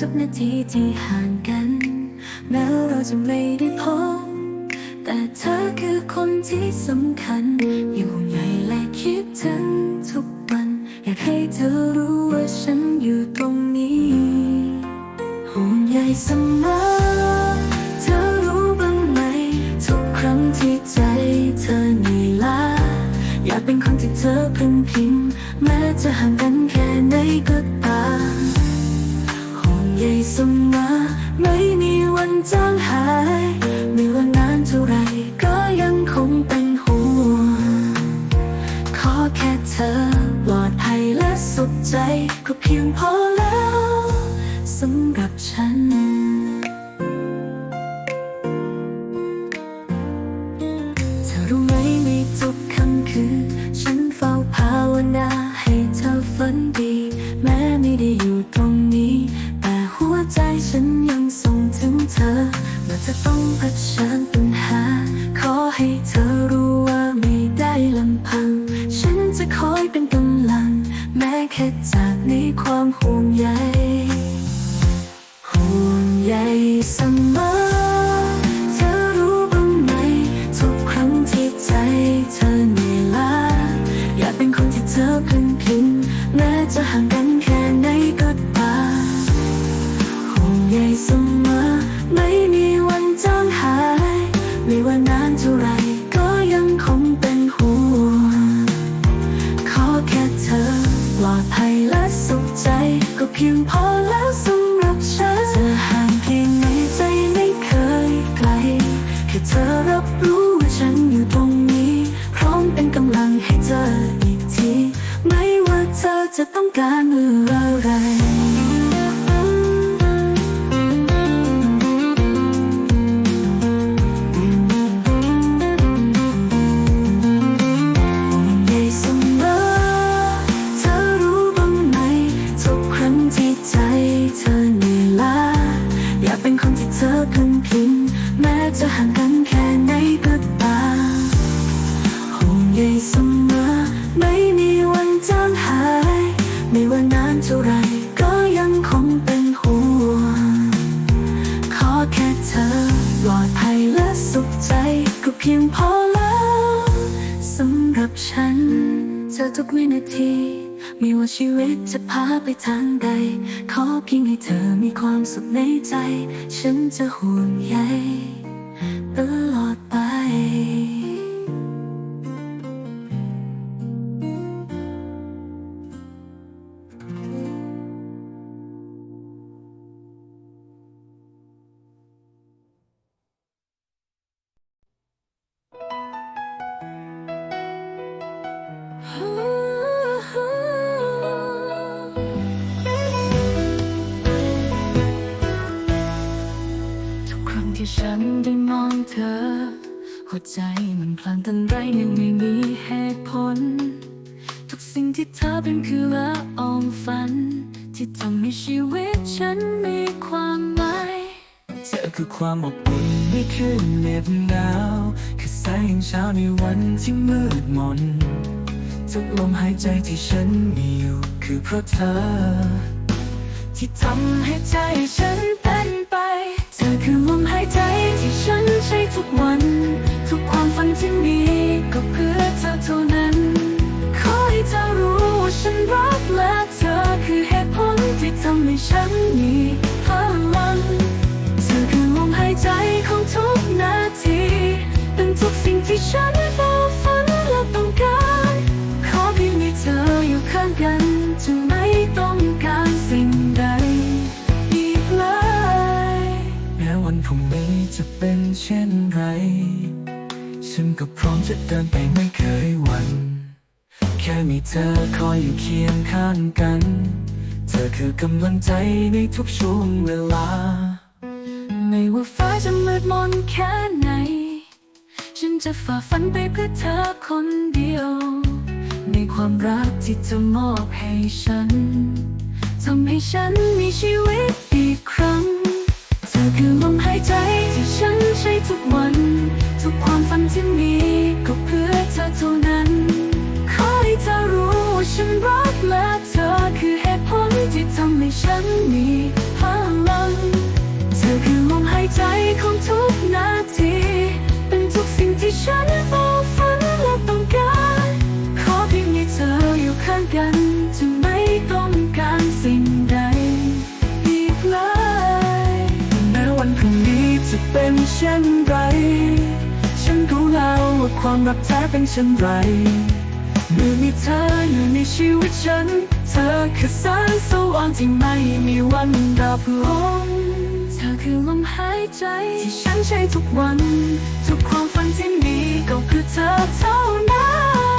ทุกนาทีที่ ดี แม้ไม่ได้อยู่ตรงนี้ แต่หัวใจฉันยังส่งถึงเธอเมื่อเธอต้องเผชิญปัญานเท่าไรก็ยังคงเป็นห่วงขอแค่เธอปลอดภัยและสุขใจ ก็เพียงพอแล้วสำหรับฉันจะห่างเพียงไหนใจไม่เคยไกล แค่เธอรับรู้ว่าฉันอยู่ตรงนี้ พร้อมเป็นกำลังให้เธออีกที ไม่ว่าเธอจะต้องการมืออะไร จะห่างกันแค่ไหนก็ตามห่วงใยเสมอ ไม่มีวันจางหาย ไม่ว่านานเท่าไรก็ยังคงเป็นห่วง ขอแค่เธอปลอดภัยและสุขใจก็เพียงพอแล้วสำหรับฉัน เธอทุกวินาทีไม่ว่าชีวิตจะพาไปทางใด ขอเพียงให้เธอมีความสุขในใจ ฉันจะห่วงใย ต คือความอบอุ่นในคืนเหน็บหนาว คือแสงเช้าในวันที่มืดมน ทุกลมหายใจที่ฉันมีอยู่คือเพราะเธอ ที่ทำให้ใจฉันเป็นไป เธอคือลมหายใจที่ฉันใช้ทุกวัน ทุกความฝันที่มีก็เพื่อเธอเท่านั้น ขอให้เธอรู้ว่าฉันรักและเธอคือเหตุผลที่ทำให้ฉันมี จะเดินไปไม่เคยหวั่นแค่มีเธอคอยอยู่เคียงข้างกัน เธอคือกำลังใจในทุกช่วงเวลา ไม่ว่าฟ้าจะมืดมนแค่ไหน ฉันจะฝ่าฟันไปเพื่อเธอคนเดียว ในความรักที่เธอมอบให้ฉันทำให้ฉันมีชีวิตอีกครั้ง เธอคือลมหายใจที่ฉันใช้ทุกวัน ทุกความฝันที่มี ก็เพื่อเธอเท่านั้น ขอให้เธอรู้ว่าฉันรักและเธอคือเหตุผลที่ทำให้ฉันมีพลัง เธอคือลมหายใจของทุกนาที เป็นทุกสิ่งที่ฉันเฝ้าฝันและต้องการ ขอเพียงให้เธออยู่ข้างกันจะไม่ต้องการสิ่งใดอีกเลยแม้วันพรุ่งนี้จะเป็นเช่นไร ความรักแท้เป็นเช่นไรเมื่อมีเธออยู่ในชีวิตฉัน เธอคือแสงสว่างที่ไม่มีวันดับลงเธอคือลมหายใจที่ฉันใช้ทุกวัน ทุกความฝันที่มีก็คือเธอเท่านั้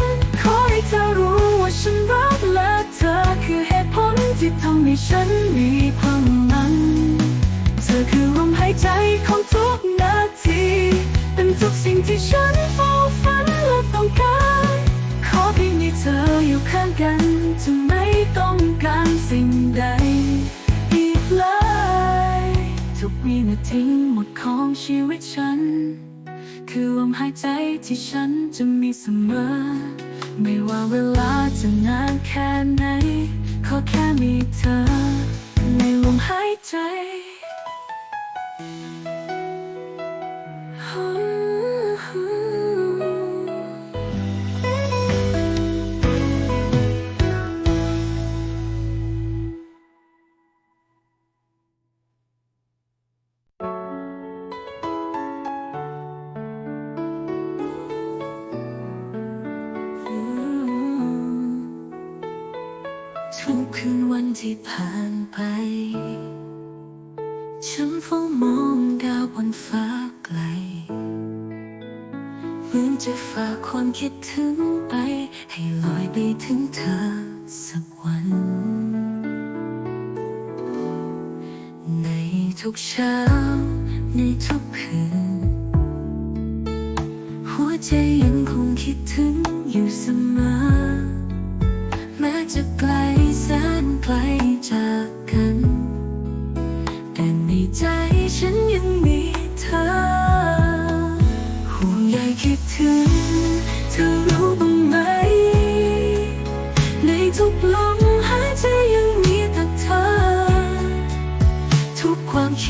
น ขอให้เธอรู้ว่าฉันรักและเธอคือเหตุผลที่ทำให้ฉันมีพลังเธอคือลมหายใจของทุกน ทุกสิ่งที่ฉันเฝ้าฝันและต้องการ ขอเพียงมีเธออยู่ข้างกันจะไม่ต้องการสิ่งใด อีกเลย ทุกวินาทีหมดของชีวิตฉัน คือลมหายใจที่ฉันจะมีเสมอ ไม่ว่าเวลาจะนานแค่ไหน ขอแค่มีเธอ ในลมหายใจ ฉันเฝ้ามองดาวบนฟ้าไกลเหมือนจะฝากความคิดถึงไป ให้ลอยไปถึงเธอสักวัน ในทุกเช้า ในทุกคืน หัวใจยังคงคิดถึงอยู่เสมอ แม้จะไกลแสนไกล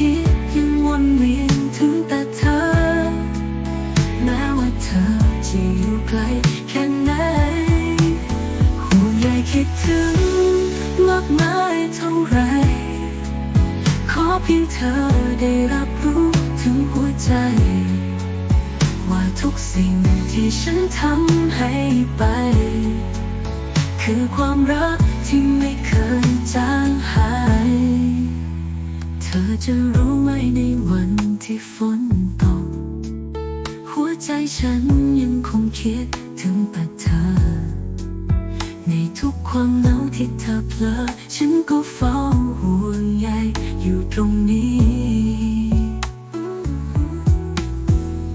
คิดยังวนเวียนถึงแต่เธอ แม้ว่าเธอจะอยู่ไกลแค่ไหนห่วงใยคิดถึงมากมายเท่าไร ขอเพียงเธอได้รับรู้ถึงหัวใจ ว่าทุกสิ่งที่ฉันทำให้ไป คือความรักที่ไม่เคยจางหาย จะรู้ไหมในวันที่ฝนตก หัวใจฉันยังคงคิดถึงแต่เธอ ในทุกความเหงาที่เธอเพลอฉันก็เฝ้าห่วงใยอยู่ตรงนี้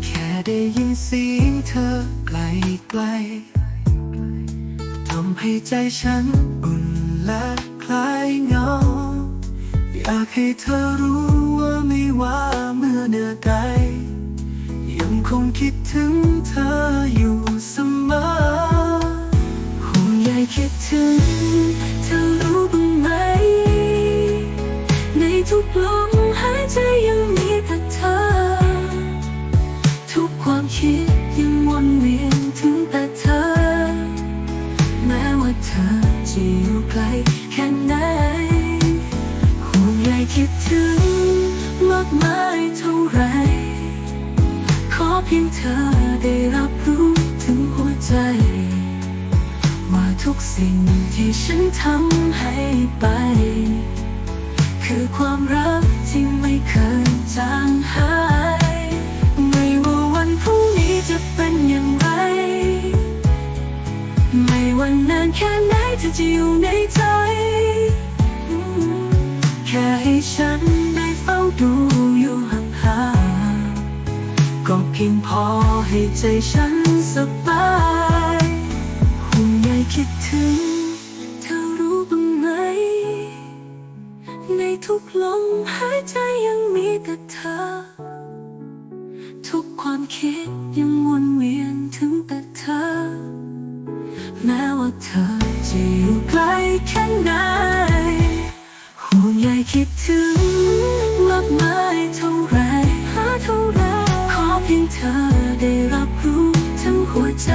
แค่ได้ยินเสียงเธอไกลไกลทำให้ใจฉันอุ่นและคลายเหงา อยากให้เธอรู้ว่าไม่ว่าเมื่อเนื้อใด ยังคงคิดถึงเธออยู่เสมอห่วงใยคิดถึงเธอรู้ ไหนเธอจะอยู่ในใจ แค่ให้ฉันได้เฝ้าดูอยู่ห่างๆก็เพียงพอให้ใจฉันสบายห่วงใยคิดถึง เธอรู้บ้างไหม ในทุกลมหายใจยังมีแต่เธอ ทุกความคิดยังวนเวียน ถึงมากมายเท่าไรหาเท่าไรขอเพียงเธอได้รับรู้ทั้งหัวใจ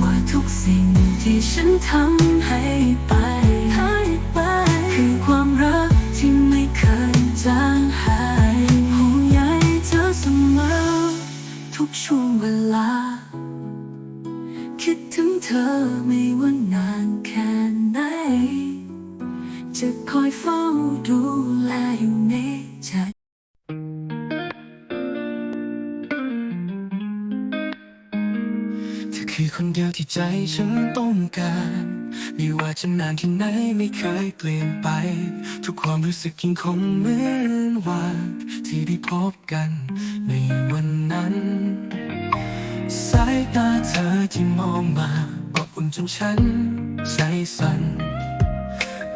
ว่าทุกสิ่งที่ฉันทำให้ไปให้ไป คือความรักที่ไม่เคยจางหายห่วงใยเธอเสมอ ทุกช่วงเวลา คิดถึงเธอไม่วัน อยเฝ้าดูแลอยู่ในใจเธอคือคนเดียวที่ใจฉันต้องการไม่ว่าจะนานแค่ไหนไม่เคยเปลี่ยนไป ทุกความรู้สึกยังคงเหมือนวันที่ได้พบกันในวันนั้น สายตาเธอที่มองมาอบอุ่นจนฉันใจสั่น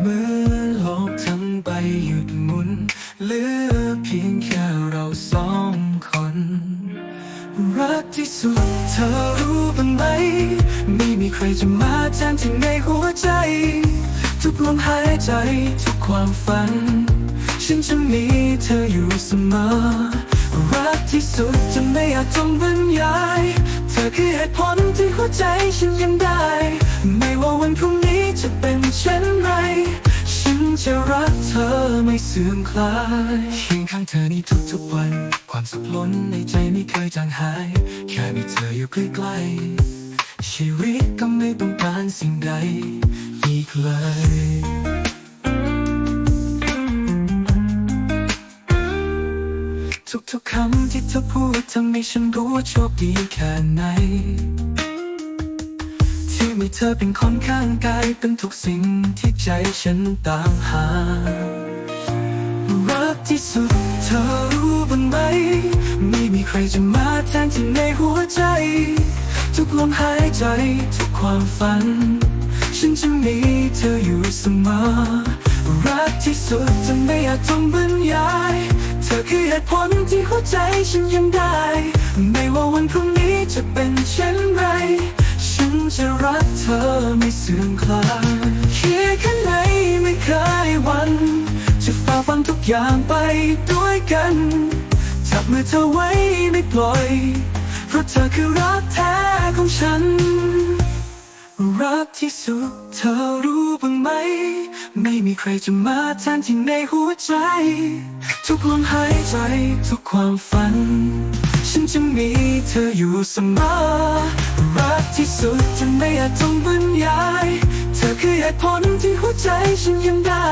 เมื่อโลกทั้งใบหยุดหมุนเหลือเพียงแค่เราสองคน รักที่สุดเธอรู้บ้างไหม ไม่มีใครจะมาแทนที่ในหัวใจ ทุกลมหายใจทุกความฝัน ฉันจะมีเธออยู่เสมอ รักที่สุดจะไม่อาจจงบรรยาย อคือเหตุผลที่หัวใจฉันยังได้ ไม่ว่าวันพรุ่งนี้จะเป็นเช่นไร ฉันจะรักเธอไม่เสื่อมคลายเคียงข้างเธอในทุกๆวัน ความสุขล้นในใจไม่เคยจางหาย แค่มีเธออยู่ใกล้ๆชีวิตก็ไม่ต้องการสิ่งใดอีกเลย ทุกๆคำที่เธอพูดทำให้ฉันรู้ว่าโชคดีแค่ไหน ที่มีเธอเป็นคนข้างกายเป็นทุกสิ่งที่ใจฉันตามหา รักที่สุดเธอรู้บ้างไหม ไม่มีใครจะมาแทนที่ในหัวใจ ทุกลมหายใจทุกความฝัน ฉันจะมีเธออยู่เสมอ รักที่สุดจะไม่อาจต้องบรรยาย ธอคือเหตุผลที่หัวใจฉันยังได้ ไม่ว่าวันพรุ่งนี้จะเป็นเช่นไร ฉันจะรักเธอไม่เสื่อมคลายเคียข้างในไม่เคยวัน จะฝ่าฟันทุกอย่างไปด้วยกัน จับมือเธอไว้ไม่ปล่อย เพราะเธอคือรักแท้ของฉัน รักที่สุดเธอรู้บ้างไหม ไม่มีใครจะมาแทนที่ในหัวใจ ทุกลมหายใจทุกความฝัน ฉันจะมีเธออยู่เสมอ รักที่สุดจะไม่อาจต้องบรรยาย เธอคือเหตุผลที่หัวใจฉันยังได้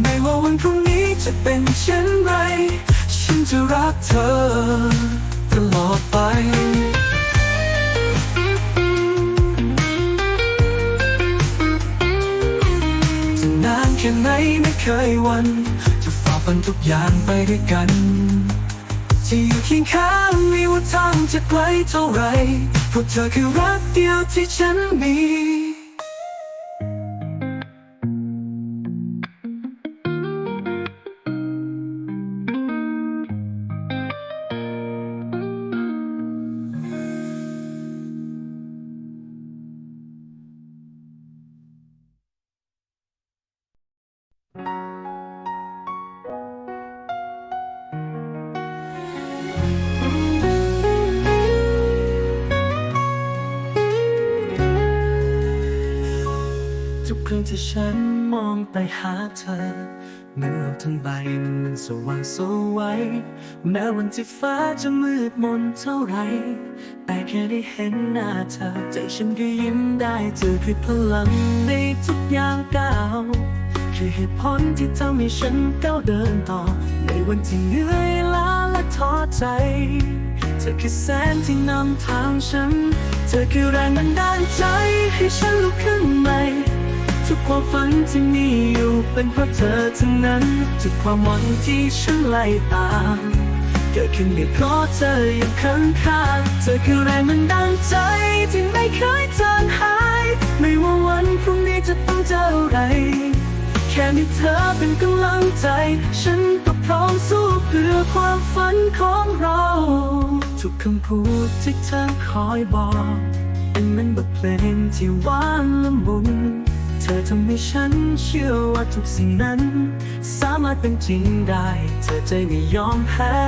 ไม่ว่าวันพรุ่งนี้จะเป็นเช่นไร ฉันจะรักเธอตลอดไป แค่ไหนไม่เคยวัน จะฝ่าฟันทุกอย่างไปด้วยกันจะอยู่เคียงข้างไม่ว่าทางจะไกลเท่าไรเพราะเธอคือรักเดียวที่ฉันมี ครั้งที่ฉันมองไปหาเธอ เมื่อทั้งใบมันสว่างสวัยแม้วันที่ฟ้าจะมืดมนเท่าไร แต่แค่ได้เห็นหน้าเธอ ใจฉันก็ยิ้มได้เธอคือพลังในทุกอย่างก้าวคือเหตุผลที่ทำให้ฉันก้าวเดินต่อ ในวันที่เหนื่อยล้าและท้อใจ เธอคือแสงที่นำทางฉัน เธอคือแรงบันดาลใจให้ฉันลุกขึ้นใหม่ ทุกความฝันที่มีอยู่เป็นเพราะเธอทั้งนั้น ทุกความหวังที่ฉันไล่ตาม เกิดขึ้นไม่เพราะเธออยู่ข้างข้างๆเธอคือแรงบันดาลใจที่ไม่เคยจางหาย ไม่ว่าวันพรุ่งนี้จะต้องเจออะไรแค่มีเธอเป็นกำลังใจ ฉันก็พร้อมสู้เพื่อความฝันของเรา ทุกคำพูดที่เธอคอยบอก เป็นเหมือนบทเพลงที่หวานละมุน ธอทำให้ฉันเชื่อว่าทุกสิ่งนั้น สามารถเป็นจริงได้ เธอใจไม่ยอมแพ้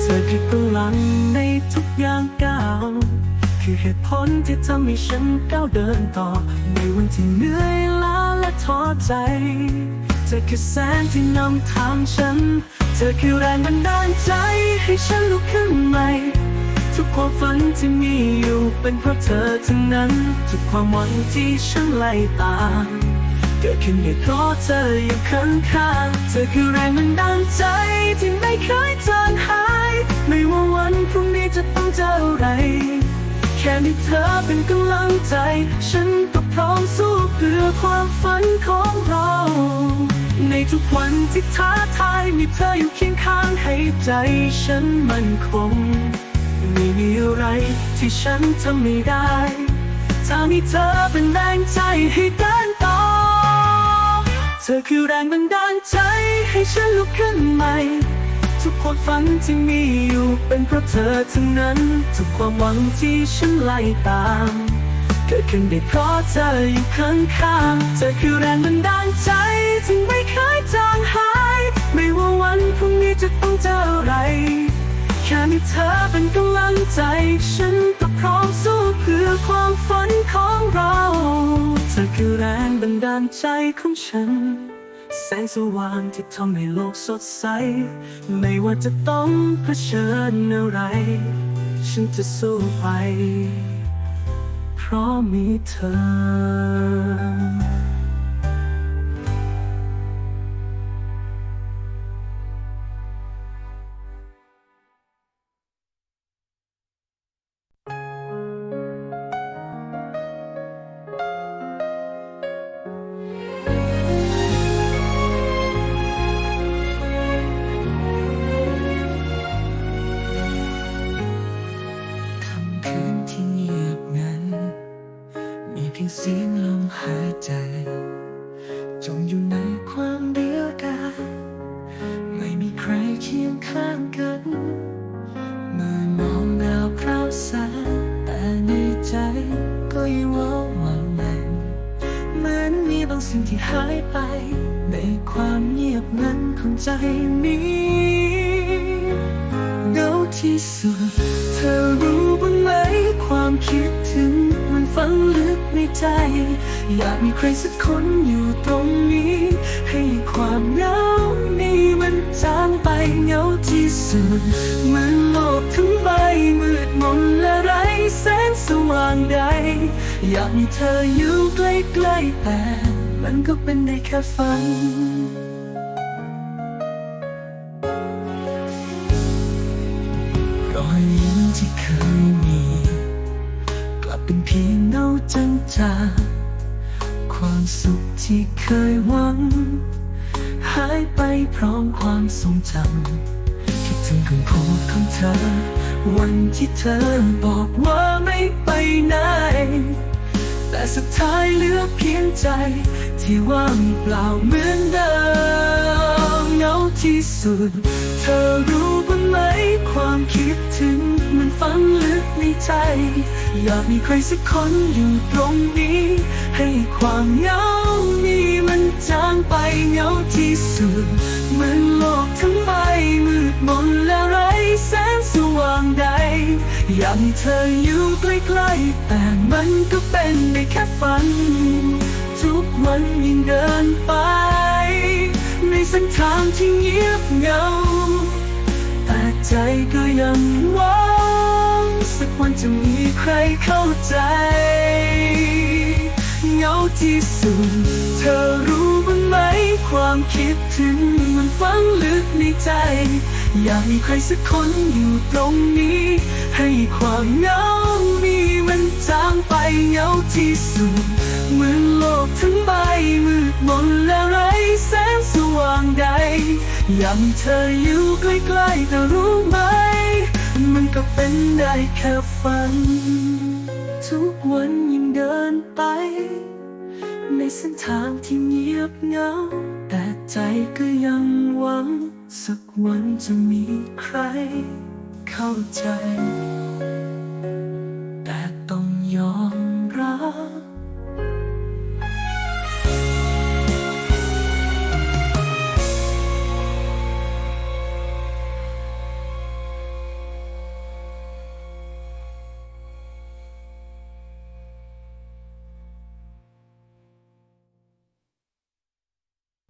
เธอคือพลังในทุกอย่างก้าวคือเหตุผลที่ทำให้ฉันก้าวเดินต่อ ในวันที่เหนื่อยล้าและท้อใจ เธอคือแสงที่นำทางฉัน เธเธอคือแรงบันดาลใจให้ฉันลุกขึ้นใหม่ ทุกความฝันที่มีอยู่เป็นเพราะเธอทั้งนั้น ทุกความหวังที่ฉันไล่ตามเกิดขึ้นได้เพราะเธออยู่ข้างข้างๆเธอคือแรงบันดาลใจที่ไม่เคยจางหาย ไม่ว่าวันพรุ่งนี้จะต้องเจออะไร แค่มีเธอเป็นกำลังใจ ฉันก็พร้อมสู้เพื่อความฝันของเรา ในทุกวันที่ท้าทายมีเธออยู่เคียงข้างให้ใจฉันมั่นคง ไม่มีอะไรที่ฉันทำไม่ได้ถ้ามีเธอเป็นแรงใจให้เดินต่อ เธอคือแรงบันดาลใจให้ฉันลุกขึ้นใหม่ ทุกความฝันที่มีอยู่เป็นเพราะเธอทั้งนั้น ทุกความหวังที่ฉันไล่ตาม เกิดขึ้นได้เพราะเธออยู่ข้างข้างๆเธอคือแรงบันดาลใจที่ไม่เคยจางหาย ไม่ว่าวันพรุ่งนี้จะต้องเจออะไร แค่มีเธอเป็นกำลังใจ ฉันก็พร้อมสู้เพื่อความฝันของเรา เธอคือแรงบันดาลใจของฉัน แสงสว่างที่ทำให้โลกสดใส ไม่ว่าจะต้องเผชิญอะไร ฉันจะสู้ไป เพราะมีเธอ ใจนี้เงาที่สุด เธอรู้บ้างไหมความคิดถึงมันฝังลึกในใจ อยากมีใครสักคนอยู่ตรงนี้ ให้ความเหงานี้มันจางไปเงาที่สุดเหมือนโลกทั้งใบมืดมนและไร้แสงสว่างใด อยากมีเธออยู่ใกล้ๆแต่มันก็เป็นได้แค่ฝัน ที่เคยหวัง หายไปพร้อมความทรงจำคิดถึงคำพูดของเธอ วันที่เธอบอกว่าไม่ไปไหน แต่สุดท้ายเหลือเพียงใจ ที่ว่างเปล่าเหมือนเดิมเหงาที่สุด เธอรู้บ้างไหมความคิดถึงมันฝังลึกในใจ อยากมีใครสักคนอยู่ตรงนี้ ให้ความเหงานี้มันจางไปเหงาที่สุดเหมือนโลกทั้งใบมืดมนและไร้แสงสว่างใดอยากให้เธออยู่ใกล้ๆแต่มันก็เป็นได้แค่ฝัน ทุกวันยิ่งเดินไป ในเส้นทางที่เงียบเหงาแต่ใจก็ยังหวังสักวันจะมีใครเข้าใจาที่สุด เธอรู้บ้างไหม ความคิดถึงมันฝังลึกในใจ อยากมีใครสักคนอยู่ตรงนี้ ให้ความเหงานี้มันจางไปเหงาที่สุดเหมือนโลกทั้งใบมืดมนและไร้แสงสว่างใดยากมีเธออยู่ใกล้ๆแต่รู้ไหม มันก็เป็นได้แค่ฝัน ทุกวันยิ่งเดินไป ในเส้นทางที่เงียบเหงา แต่ใจก็ยังหวัง สักวันจะมีใครเข้าใจ แต่ต้องยอม